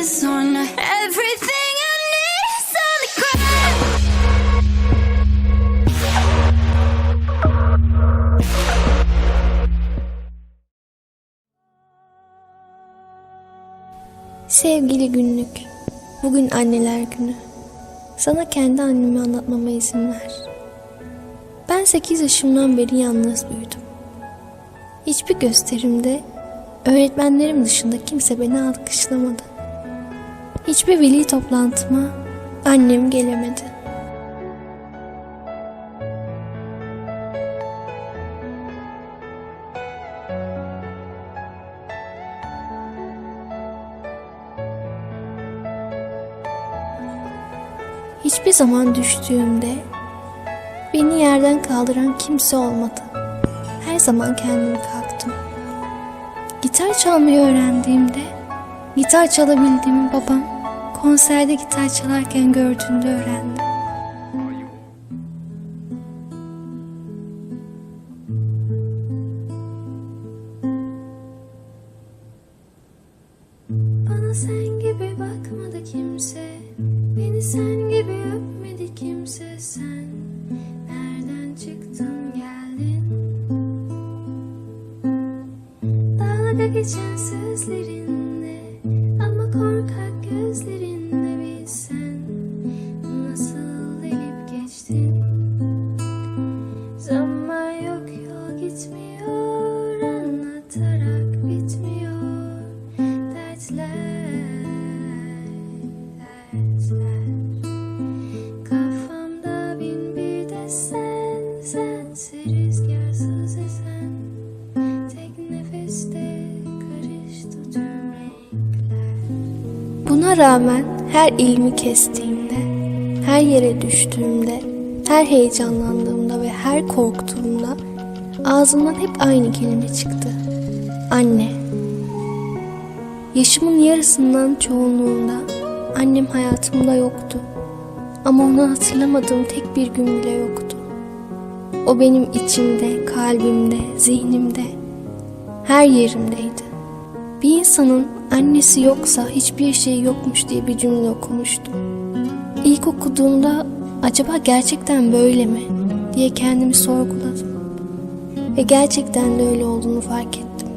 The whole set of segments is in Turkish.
is on everything I need is on the ground. Sevgili günlük, bugün anneler günü. Sana kendi annemi anlatmama izin ver. Ben 8 yaşımdan beri yalnız büyüdüm. Hiçbir gösterimde öğretmenlerim dışında kimse beni alkışlamadı. Hiçbir veli toplantıma annem gelemedi. Hiçbir zaman düştüğümde beni yerden kaldıran kimse olmadı. Her zaman kendim kalktım. Gitar çalmayı öğrendiğimde gitar çalabildiğimi babam. Konserde gitar çalarken gördüğünde öğrendim. Bana sen gibi bakmadı kimse. Beni sen gibi öpmedi kimse. Sen nereden çıktın geldin? Dalga geçen sözlerinle Ama korkak gözlerinle Buna rağmen her ilmi kestiğimde, her yere düştüğümde, her heyecanlandığımda ve her korktuğumda ağzımdan hep aynı kelime çıktı. Anne. Yaşımın yarısından çoğunluğunda annem hayatımda yoktu. Ama onu hatırlamadığım tek bir gün bile yoktu. O benim içimde, kalbimde, zihnimde, her yerimdeydi. Bir insanın annesi yoksa hiçbir şey yokmuş diye bir cümle okumuştum. İlk okuduğumda acaba gerçekten böyle mi diye kendimi sorguladım. Ve gerçekten de öyle olduğunu fark ettim.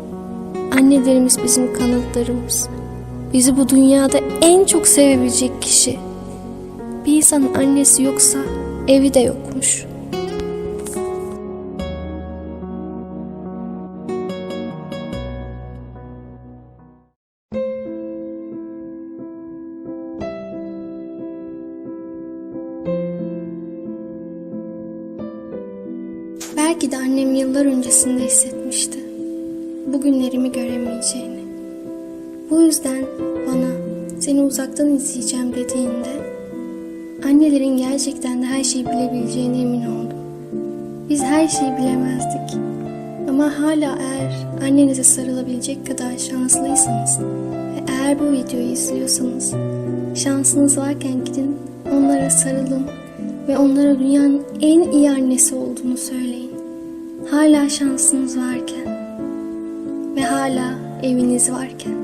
Annelerimiz bizim kanıtlarımız. Bizi bu dünyada en çok sevebilecek kişi. Bir insanın annesi yoksa evi de yokmuş. Belki de annem yıllar öncesinde hissetmişti. Bugünlerimi göremeyeceğini. Bu yüzden bana seni uzaktan izleyeceğim dediğinde annelerin gerçekten de her şeyi bilebileceğine emin oldum. Biz her şeyi bilemezdik. Ama hala eğer annenize sarılabilecek kadar şanslıysanız ve eğer bu videoyu izliyorsanız şansınız varken gidin onlara sarılın ve onlara dünyanın en iyi annesi olduğunu söyleyin. Hala şansınız varken ve hala eviniz varken.